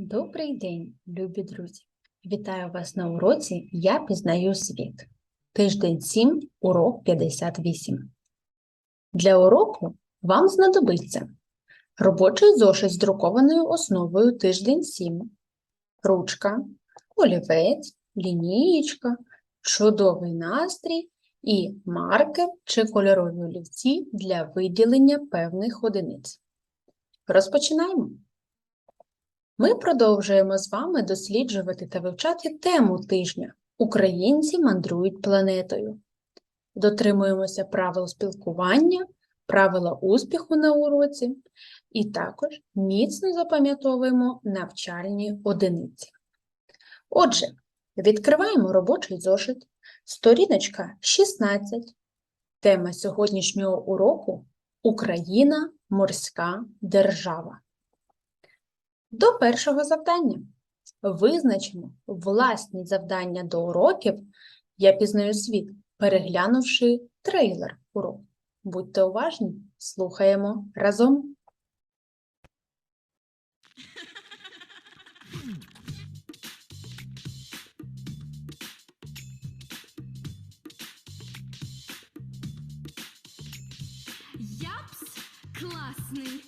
Добрий день, любі друзі! Вітаю вас на уроці Я пізнаю світ. Тиждень 7, урок 58. Для уроку вам знадобиться робочий зошит з друкованою основою тиждень 7, ручка, олівець, лінієчка, чудовий настрій і маркер чи кольорові олівці для виділення певних одиниць. Розпочинаємо! Ми продовжуємо з вами досліджувати та вивчати тему тижня Українці мандрують планетою. Дотримуємося правил спілкування, правила успіху на уроці і також міцно запам'ятовуємо навчальні одиниці. Отже, відкриваємо робочий зошит, сторіночка 16. Тема сьогоднішнього уроку Україна морська держава. До першого завдання. Визначимо власні завдання до уроків Я пізнаю світ, переглянувши трейлер уроку. Будьте уважні, слухаємо разом. Класний, урок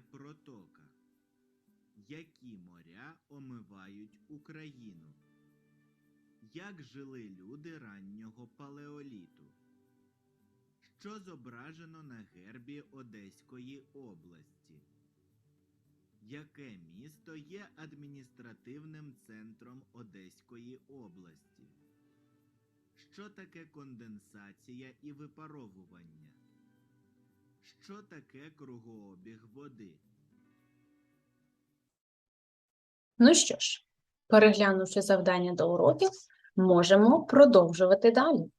Протока? Які моря омивають Україну? Як жили люди раннього палеоліту? Що зображено на гербі Одеської області? Яке місто є адміністративним центром Одеської області? Що таке конденсація і випаровування? Що таке кругообіг води? Ну що ж, переглянувши завдання до уроків, можемо продовжувати далі.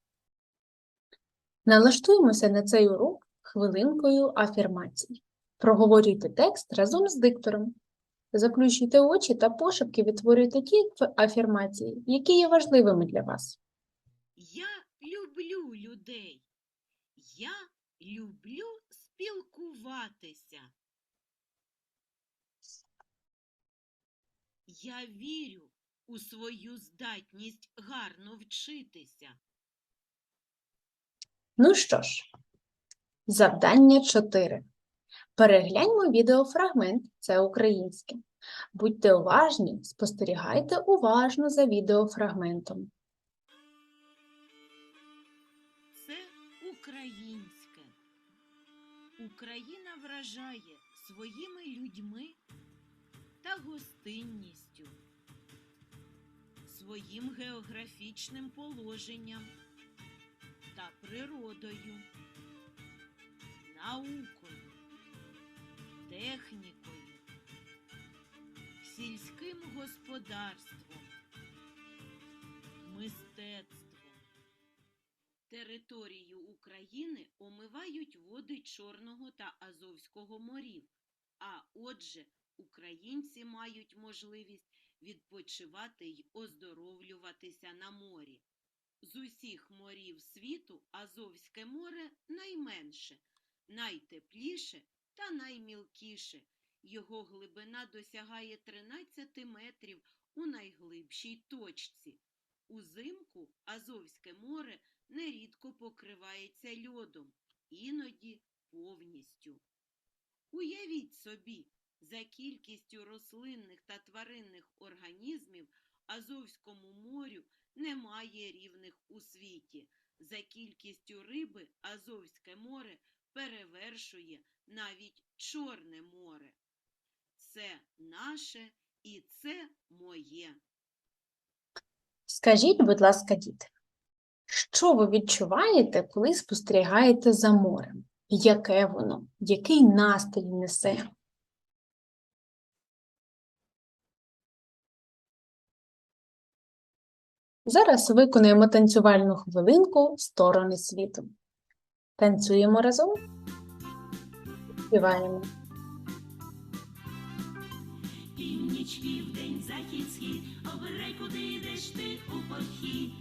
Налаштуємося на цей урок хвилинкою афірмацій. Проговорюйте текст разом з диктором. Заключуйте очі та пошепки відтворюйте ті афірмації, які є важливими для вас. Я люблю людей. Я люблю спілкуватися. Я вірю у свою здатність гарно вчитися. Ну що ж, завдання 4. Перегляньмо відеофрагмент, це українське. Будьте уважні, спостерігайте уважно за відеофрагментом. Це українське. Україна вражає своїми людьми та гостинністю, своїм географічним положенням та природою, наукою, технікою, сільським господарством, мистецтвом. Територію України омивають води Чорного та Азовського морів, а отже, українці мають можливість відпочивати й оздоровлюватися на морі. З усіх морів світу Азовське море найменше, найтепліше та наймілкіше. Його глибина досягає 13 метрів у найглибшій точці. Узимку Азовське море нерідко покривається льодом, іноді повністю. Уявіть собі, за кількістю рослинних та тваринних організмів Азовському морю немає рівних у світі. За кількістю риби Азовське море перевершує навіть Чорне море. Це наше і це моє. Скажіть, будь ласка, діти, що ви відчуваєте, коли спостерігаєте за морем? Яке воно? Який настрій несе? Зараз виконуємо танцювальну хвилинку «Сторони світу». Танцюємо разом. Співаємо. Північ, південь, захід, обирай, куди йдеш ти у похід.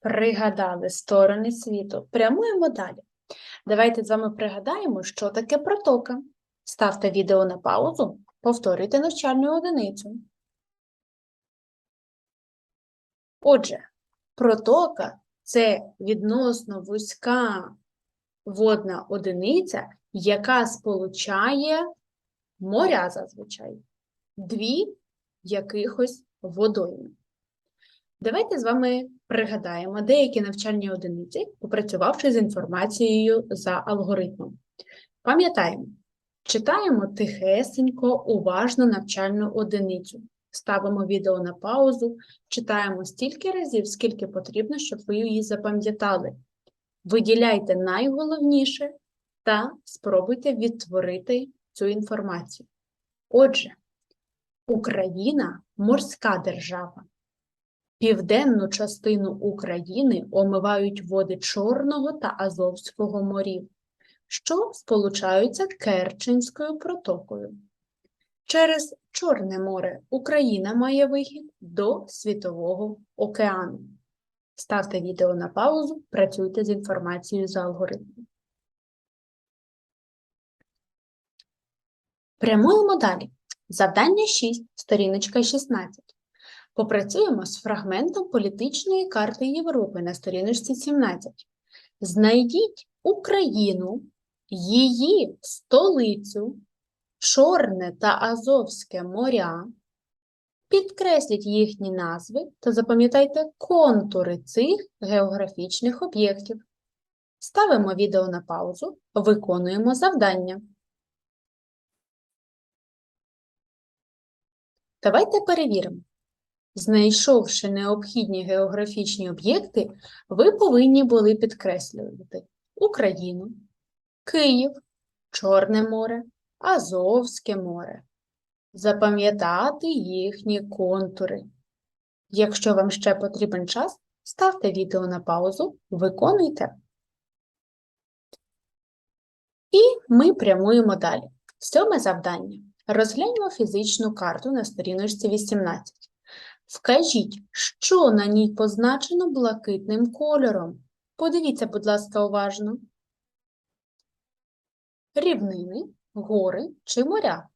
Пригадали сторони світу. Прямуємо далі. Давайте з вами пригадаємо, що таке протока. Ставте відео на паузу, повторюйте навчальну одиницю. Отже, протока це відносно вузька водна одиниця, яка сполучає моря зазвичай, дві якихось водойми. Давайте з вами пригадаємо деякі навчальні одиниці, попрацювавши з інформацією за алгоритмом. Пам'ятаємо, читаємо тихесенько, уважно навчальну одиницю. Ставимо відео на паузу, читаємо стільки разів, скільки потрібно, щоб ви її запам'ятали. Виділяйте найголовніше та спробуйте відтворити цю інформацію. Отже, Україна морська держава. Південну частину України омивають води Чорного та Азовського морів, що сполучаються Керченською протокою. Через Чорне море Україна має вихід до Світового океану. Ставте відео на паузу, працюйте з інформацією за алгоритмом. Прямуємо далі. Завдання 6, сторіночка 16. Попрацюємо з фрагментом політичної карти Європи на сторіночці 17. Знайдіть Україну, її столицю, Чорне та Азовське моря, підкресліть їхні назви та запам'ятайте контури цих географічних об'єктів. Ставимо відео на паузу, виконуємо завдання. Давайте перевіримо. Знайшовши необхідні географічні об'єкти, ви повинні були підкреслювати Україну, Київ, Чорне море, Азовське море. Запам'ятати їхні контури. Якщо вам ще потрібен час, ставте відео на паузу, виконуйте. І ми прямуємо далі. Сьоме завдання. Розгляньмо фізичну карту на сторіночці 18. Вкажіть, що на ній позначено блакитним кольором. Подивіться, будь ласка, уважно. Рівнини, гори чи моря?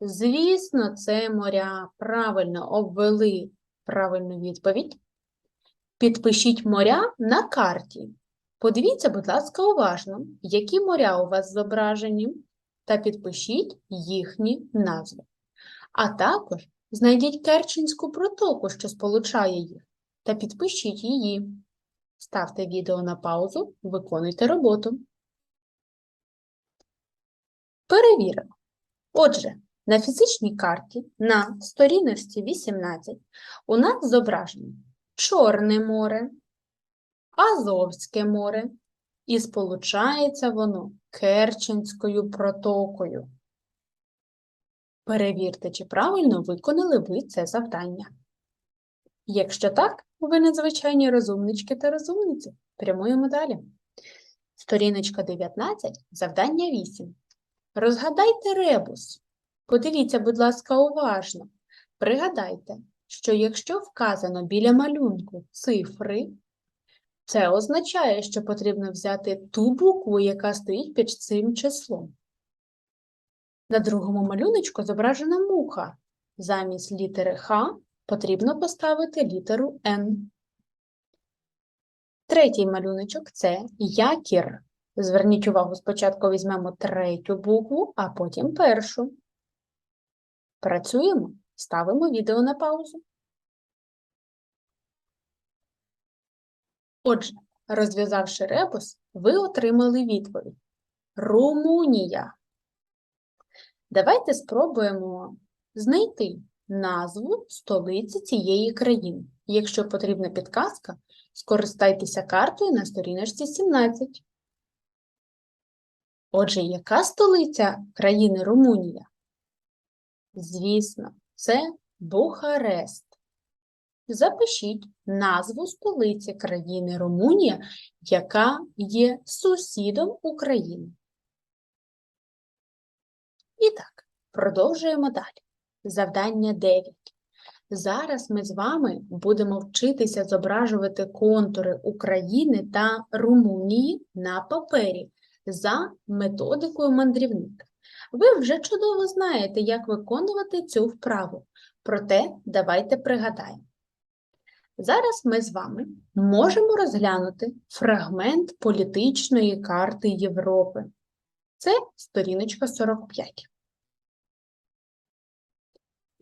Звісно, це моря. Правильно обвели правильну відповідь. Підпишіть моря на карті. Подивіться, будь ласка, уважно, які моря у вас зображені, та підпишіть їхні назви. А також знайдіть Керченську протоку, що сполучає їх, та підпишіть її. Ставте відео на паузу, виконуйте роботу. Перевіримо. Отже, на фізичній карті на сторіночці 18 у нас зображено Чорне море, Азовське море і сполучається воно Керченською протокою. Перевірте, чи правильно виконали ви це завдання. Якщо так, ви надзвичайні розумнички та розумниці. Прямуємо далі. Сторіночка 19, завдання 8. Розгадайте ребус. Подивіться, будь ласка, уважно. Пригадайте, що якщо вказано біля малюнку цифри, це означає, що потрібно взяти ту букву, яка стоїть під цим числом. На другому малюночку зображена муха. Замість літери Х потрібно поставити літеру N. Третій малюночок це якір. Зверніть увагу, спочатку візьмемо третю букву, а потім першу. Працюємо, ставимо відео на паузу. Отже, розв'язавши ребус, ви отримали відповідь. Румунія. Давайте спробуємо знайти назву столиці цієї країни. Якщо потрібна підказка, скористайтеся картою на сторіночці 17. Отже, яка столиця країни Румунія? Звісно, це Бухарест. Запишіть назву столиці країни Румунія, яка є сусідом України. І так, продовжуємо далі. Завдання 9. Зараз ми з вами будемо вчитися зображувати контури України та Румунії на папері за методикою мандрівника. Ви вже чудово знаєте, як виконувати цю вправу, проте давайте пригадаємо. Зараз ми з вами можемо розглянути фрагмент політичної карти Європи. Це сторіночка 45.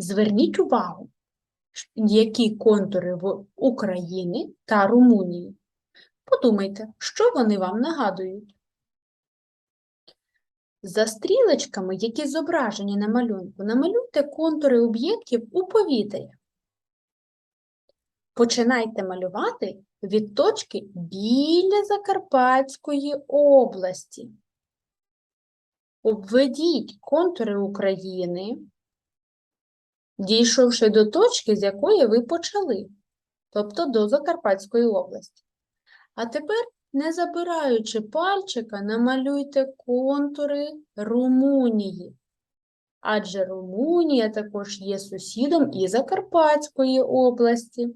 Зверніть увагу, які контури в України та Румунії. Подумайте, що вони вам нагадують. За стрілочками, які зображені на малюнку, намалюйте контури об'єктів у повітрі. Починайте малювати від точки біля Закарпатської області. Обведіть контури України, дійшовши до точки, з якої ви почали, тобто до Закарпатської області. А тепер, не забираючи пальчика, намалюйте контури Румунії. Адже Румунія також є сусідом і Закарпатської області.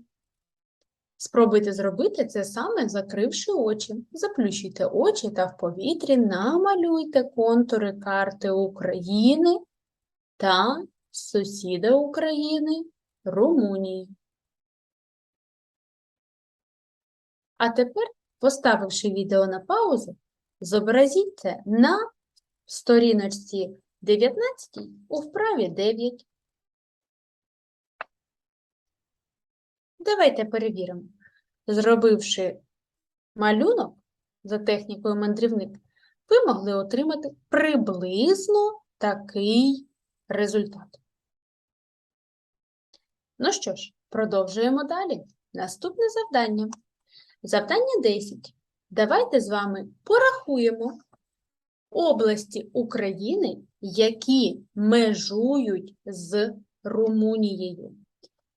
Спробуйте зробити це саме закривши очі. Заплющуйте очі та в повітрі намалюйте контури карти України та сусіда України Румунії. А тепер, поставивши відео на паузу, зобразіть це на сторіночці 19 у вправі 9. Давайте перевіримо. Зробивши малюнок за технікою мандрівник, ви могли отримати приблизно такий результат. Ну що ж, продовжуємо далі. Наступне завдання. Завдання 10. Давайте з вами порахуємо області України, які межують з Румунією.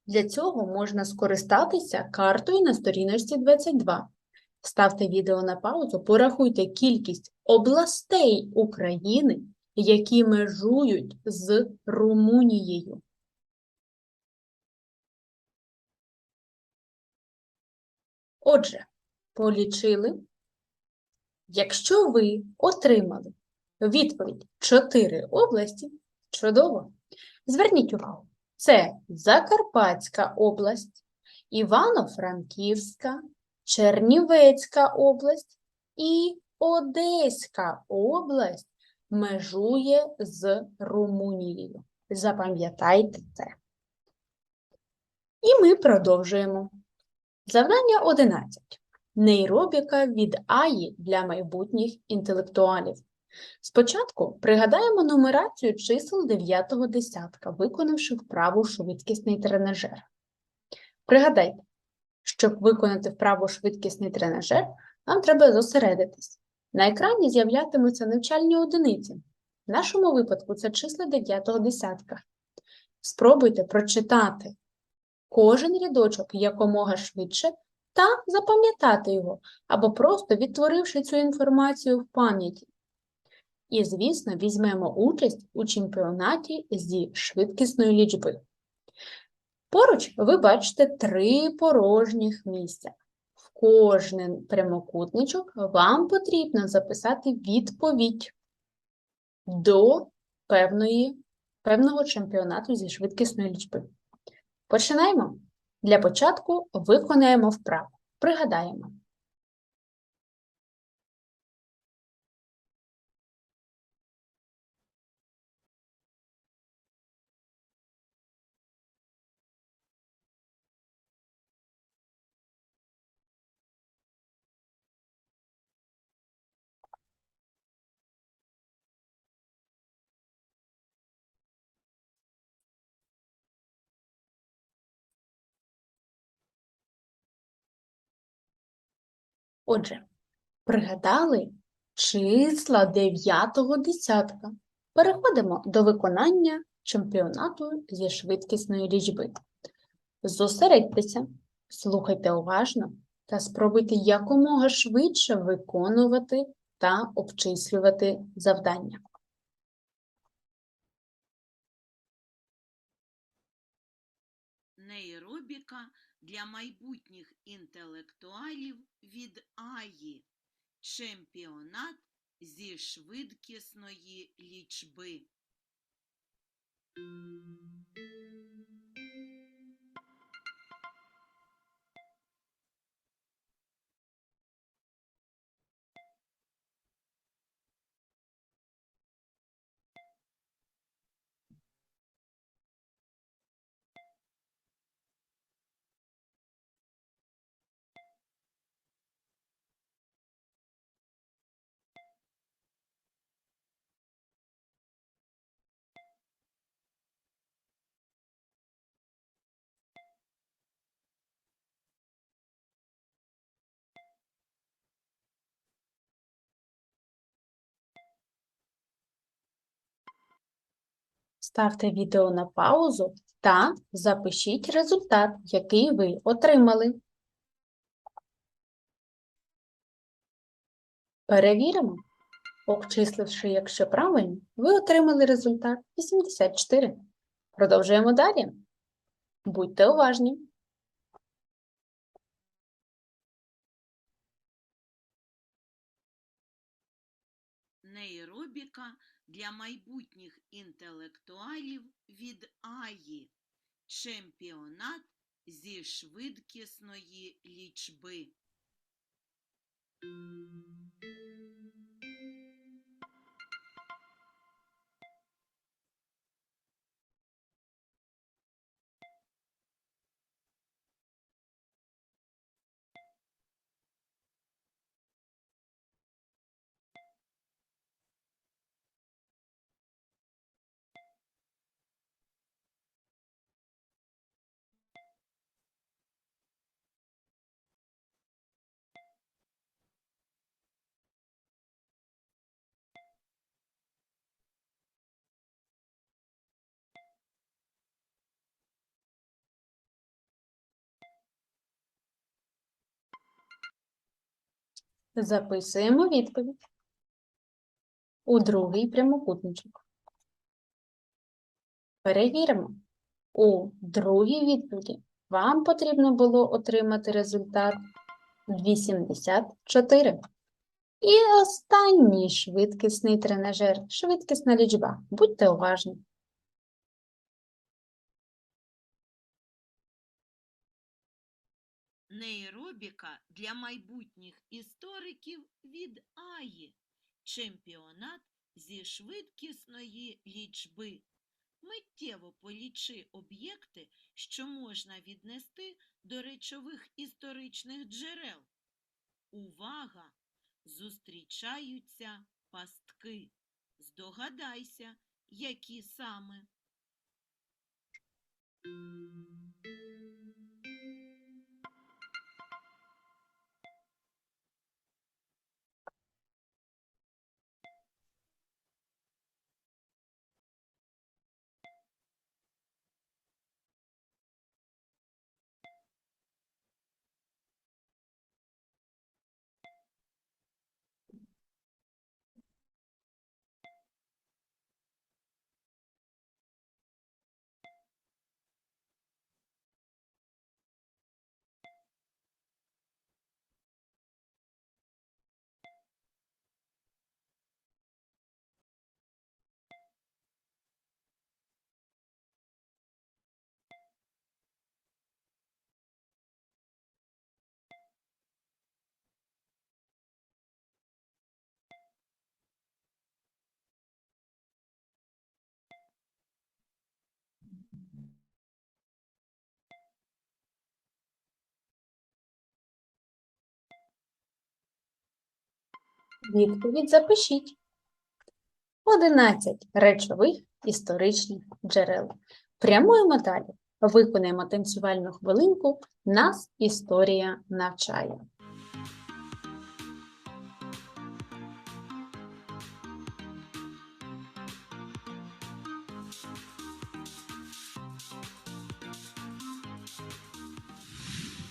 Для цього можна скористатися картою на сторіночці 22. Ставте відео на паузу, порахуйте кількість областей України, які межують з Румунією. Отже, полічили. Якщо ви отримали відповідь 4 області, чудово. Зверніть увагу, це Закарпатська область, Івано-Франківська, Чернівецька область і Одеська область межує з Румунією. Запам'ятайте це. І ми продовжуємо. Завдання 11. Нейробіка від Аї для майбутніх інтелектуалів. Спочатку пригадаємо нумерацію чисел 9 десятка, виконавши вправу швидкісний тренажер. Пригадайте, щоб виконати вправу швидкісний тренажер, нам треба зосередитись. На екрані з'являтимуться навчальні одиниці. В нашому випадку це числа 9 десятка. Спробуйте прочитати кожен рядочок якомога швидше та запам'ятати його, або просто відтворивши цю інформацію в пам'яті. І, звісно, візьмемо участь у чемпіонаті зі швидкісної лічби. Поруч ви бачите три порожніх місця. В кожен прямокутничок вам потрібно записати відповідь до певної, певного чемпіонату зі швидкісної лічби. Починаємо. Для початку виконаємо вправу. Пригадаємо. Отже, пригадали числа дев'ятого десятка. Переходимо до виконання чемпіонату зі швидкісної лічби. Зосередьтеся, слухайте уважно та спробуйте якомога швидше виконувати та обчислювати завдання. Нейробіка для майбутніх інтелектуалів від Аї. Чемпіонат зі швидкісної лічби. Ставте відео на паузу та запишіть результат, який ви отримали. Перевіримо. Обчисливши, якщо правильно, ви отримали результат 84. Продовжуємо далі. Будьте уважні. Нейробіка для майбутніх інтелектуалів від Аї. Чемпіонат зі швидкісної лічби. Записуємо відповідь. У другий прямокутничок. Перевіримо. У другій відповіді вам потрібно було отримати результат 84. І останній швидкісний тренажер, швидкісна лічба. Будьте уважні. Нейробіка для майбутніх істориків від Аї. Чемпіонат зі швидкісної лічби. Миттєво полічи об'єкти, що можна віднести до речових історичних джерел. Увага! Зустрічаються пастки. Здогадайся, які саме. Відповідь запишіть. 11 речових історичних джерел. Прямуємо далі. Виконаємо танцювальну хвилинку Нас історія навчає.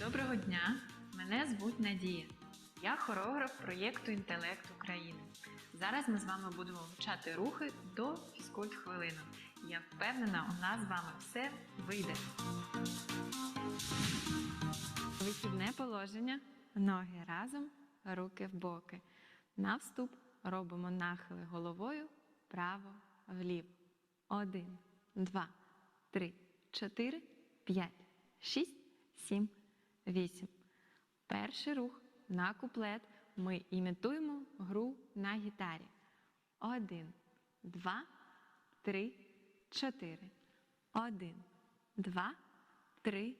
Доброго дня! Мене звуть Надія. Я хореограф проєкту Інтелект України. Зараз ми з вами будемо вивчати рухи до фізкульт хвилину. Я впевнена, у нас з вами все вийде. Вихідне положення. Ноги разом, руки в боки. На вступ робимо нахили головою вправо, вліво. Один, два, три, чотири, п'ять, шість, сім, вісім. Перший рух на куплет ми імітуємо гру на гітарі. Один, два, три, чотири. Один, два, три,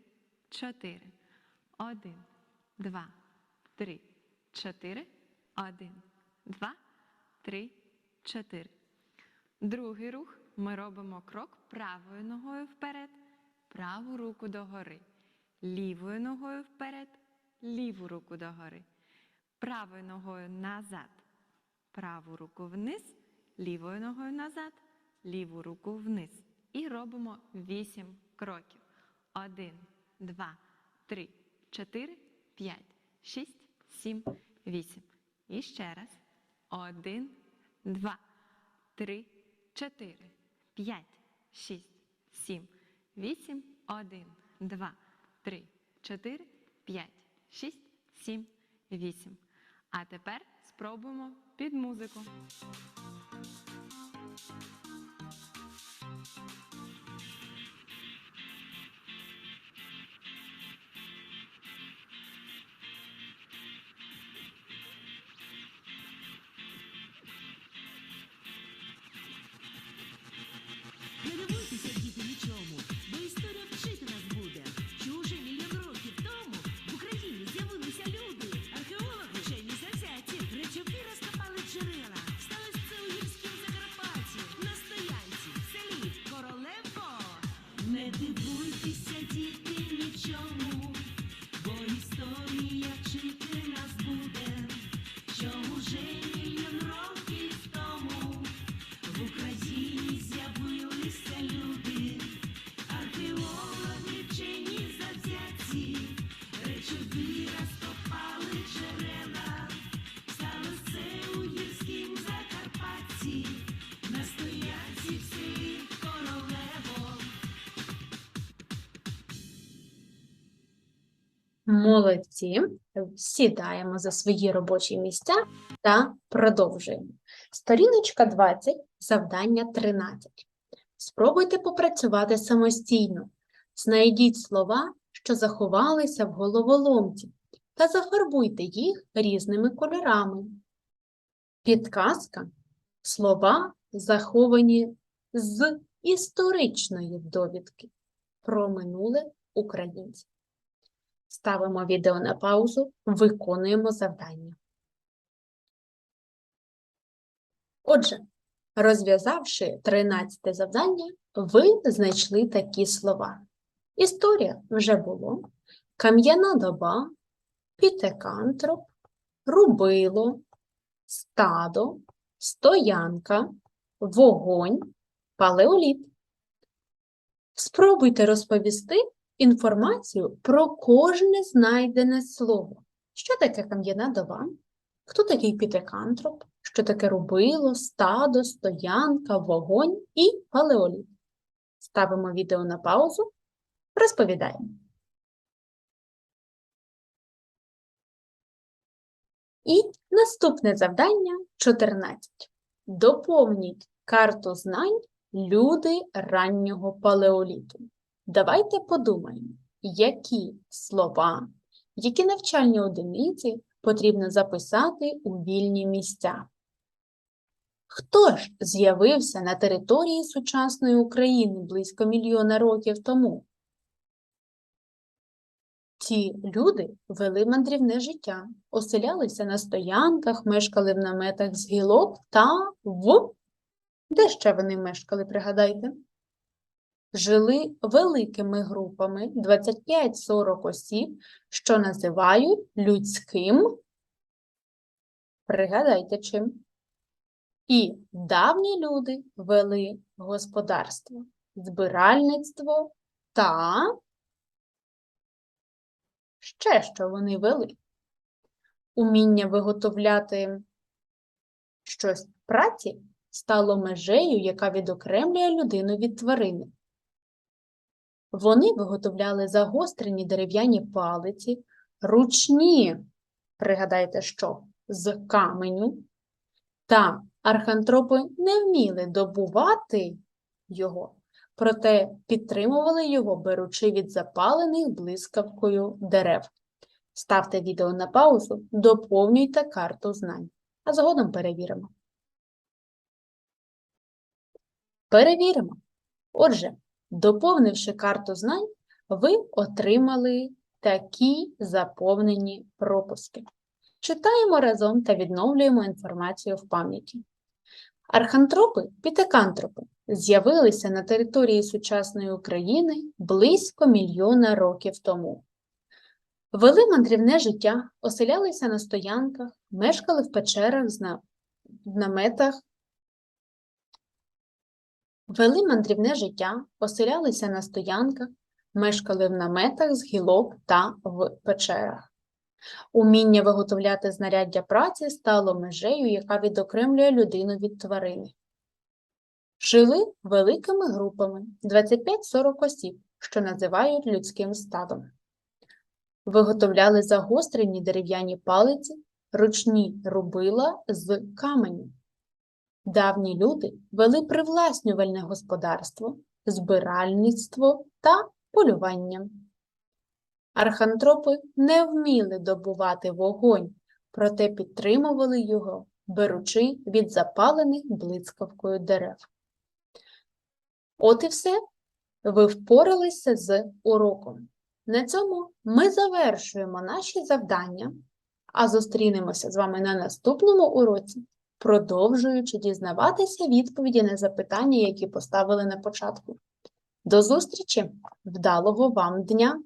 чотири. Один, два, три, чотири. Один, два, три, чотири. Другий рух ми робимо крок правою ногою вперед, праву руку догори. Лівою ногою вперед, ліву руку догори. Правою ногою назад. Праву руку вниз, лівою ногою назад, ліву руку вниз. І робимо вісім кроків. Один, два, три, чотири, п'ять, шість, сім, вісім. І ще раз. Один, два, три, чотири, п'ять, шість, сім, вісім, один, два, три, чотири, п'ять, шість, сім, вісім. А тепер спробуємо під музику. Молодці. Сідаємо за свої робочі місця та продовжуємо. Сторіночка 20, завдання 13. Спробуйте попрацювати самостійно. Знайдіть слова, що заховалися в головоломці, та зафарбуйте їх різними кольорами. Підказка – слова, заховані з історичної довідки про минуле українців. Ставимо відео на паузу, виконуємо завдання. Отже, розв'язавши 13 завдання, ви знайшли такі слова. Історія вже було, кам'яна доба, пітекантроп, рубило, стадо, стоянка, вогонь, палеоліт. Спробуйте розповісти інформацію про кожне знайдене слово. Що таке кам'яна доба? Хто такий пітекантроп? Що таке рубило, стадо, стоянка, вогонь і палеоліт? Ставимо відео на паузу, розповідаємо. І наступне завдання 14. Доповніть карту знань люди раннього палеоліту. Давайте подумаємо, які слова, які навчальні одиниці потрібно записати у вільні місця. Хто ж з'явився на території сучасної України близько мільйона років тому? Ці люди вели мандрівне життя, оселялися на стоянках, мешкали в наметах з гілок та в. Де ще вони мешкали, пригадайте? Жили великими групами 25-40 осіб, що називають людським. Пригадайте чим. І давні люди вели господарство, збиральництво та ще що вони вели. Уміння виготовляти щось в праці стало межею, яка відокремлює людину від тварини. Вони виготовляли загострені дерев'яні палиці, ручні, пригадайте що, з каменю, та архантропи не вміли добувати його, проте підтримували його, беручи від запалених блискавкою дерев. Ставте відео на паузу, доповнюйте карту знань, а згодом перевіримо. Перевіримо. Отже, доповнивши карту знань, ви отримали такі заповнені пропуски. Читаємо разом та відновлюємо інформацію в пам'яті. Архантропи, пітекантропи з'явилися на території сучасної України близько мільйона років тому. Вели мандрівне життя, оселялися на стоянках, мешкали в печерах, в наметах. Вели мандрівне життя, оселялися на стоянках, мешкали в наметах з гілок та в печерах. Уміння виготовляти знаряддя праці стало межею, яка відокремлює людину від тварини. Жили великими групами 25-40 осіб, що називають людським стадом. Виготовляли загострені дерев'яні палиці, ручні рубила з каменю. Давні люди вели привласнювальне господарство, збиральництво та полювання. Архантропи не вміли добувати вогонь, проте підтримували його, беручи від запалених блискавкою дерев. От і все. Ви впоралися з уроком. На цьому ми завершуємо наші завдання, а зустрінемося з вами на наступному уроці, продовжуючи дізнаватися відповіді на запитання, які поставили на початку. До зустрічі! Вдалого вам дня!